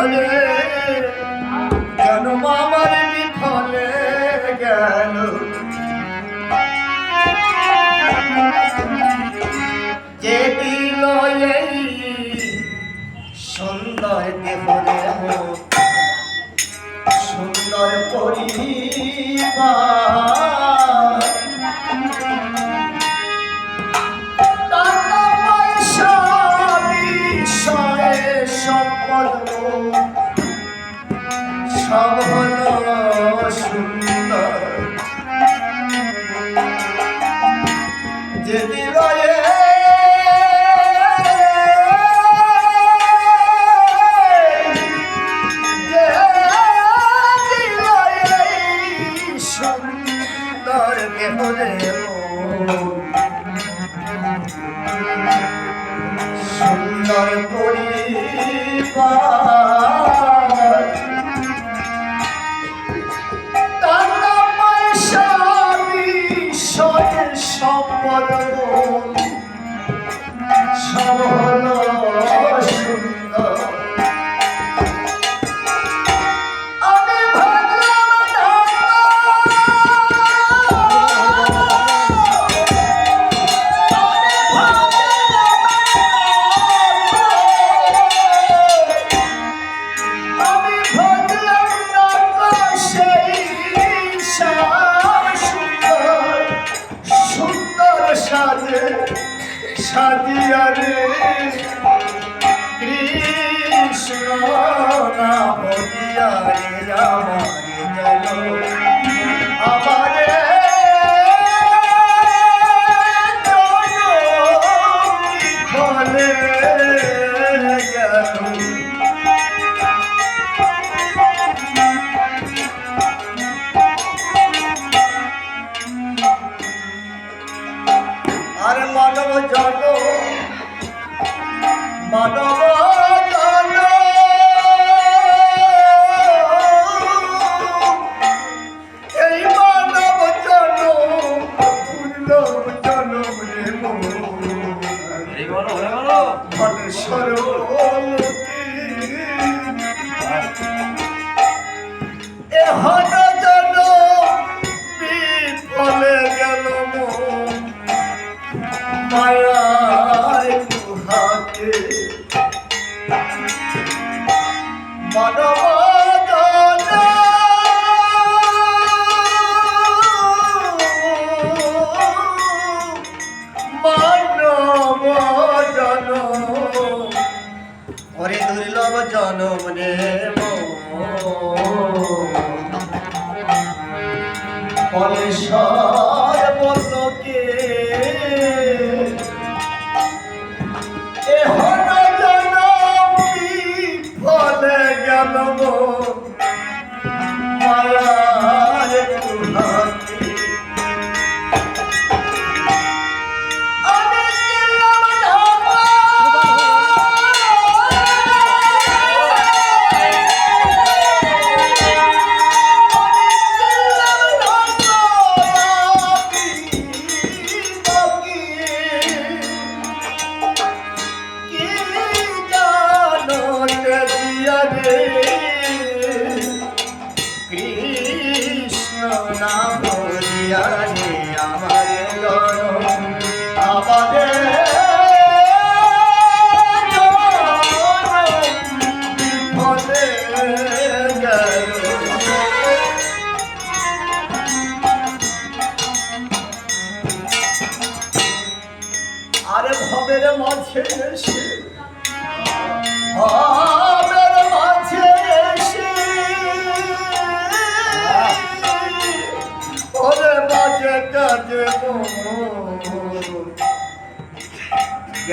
চলে জন্ম আমার বিফলে গেল। যে দিল এই সুন্দর দেহ সুন্দর যে হৃদয়ে সুন্দর কেহ Oh, Ram Ram সরবতী এ হরি জনম নেব কলেশ্বর বলকে এখন জনম ফলে গেল মায়ার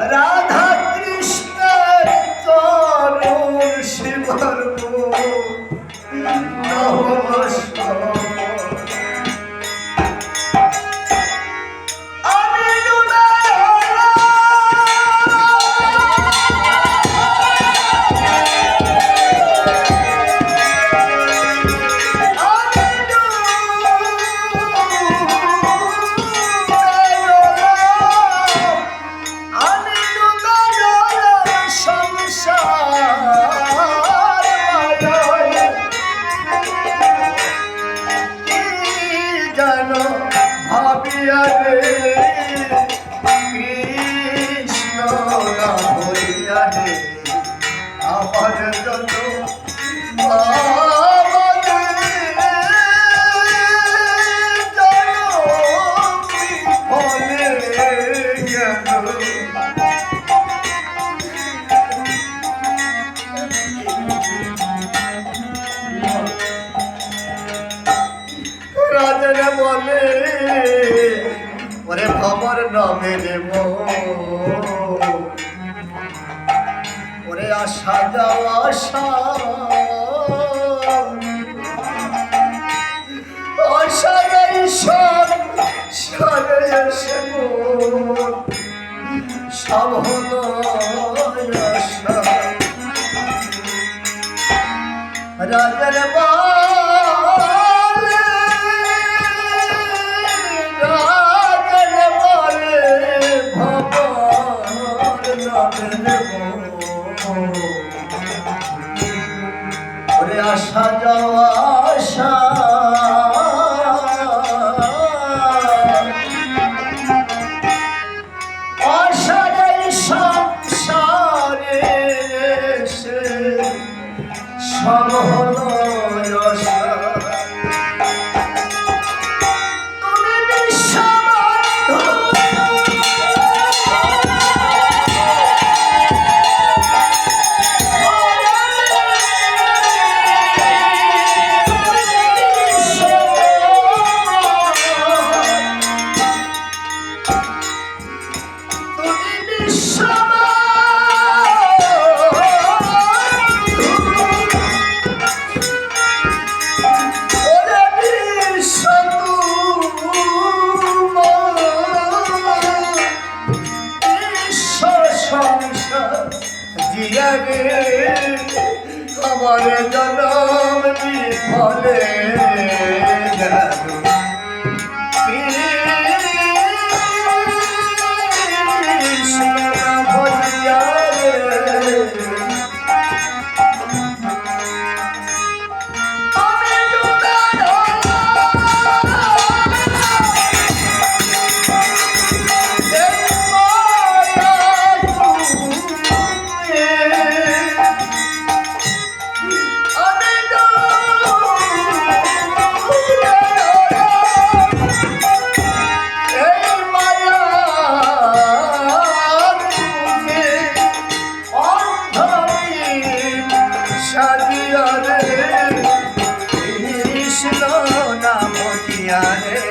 राग রঙের ওরে আশা যাওয়া আশা। অসারের সব সারে এসে সব হলো আশা। রাজার বা আশা যাওয়া আশা जिया हमारे जन्म भी भले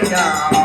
Yeah.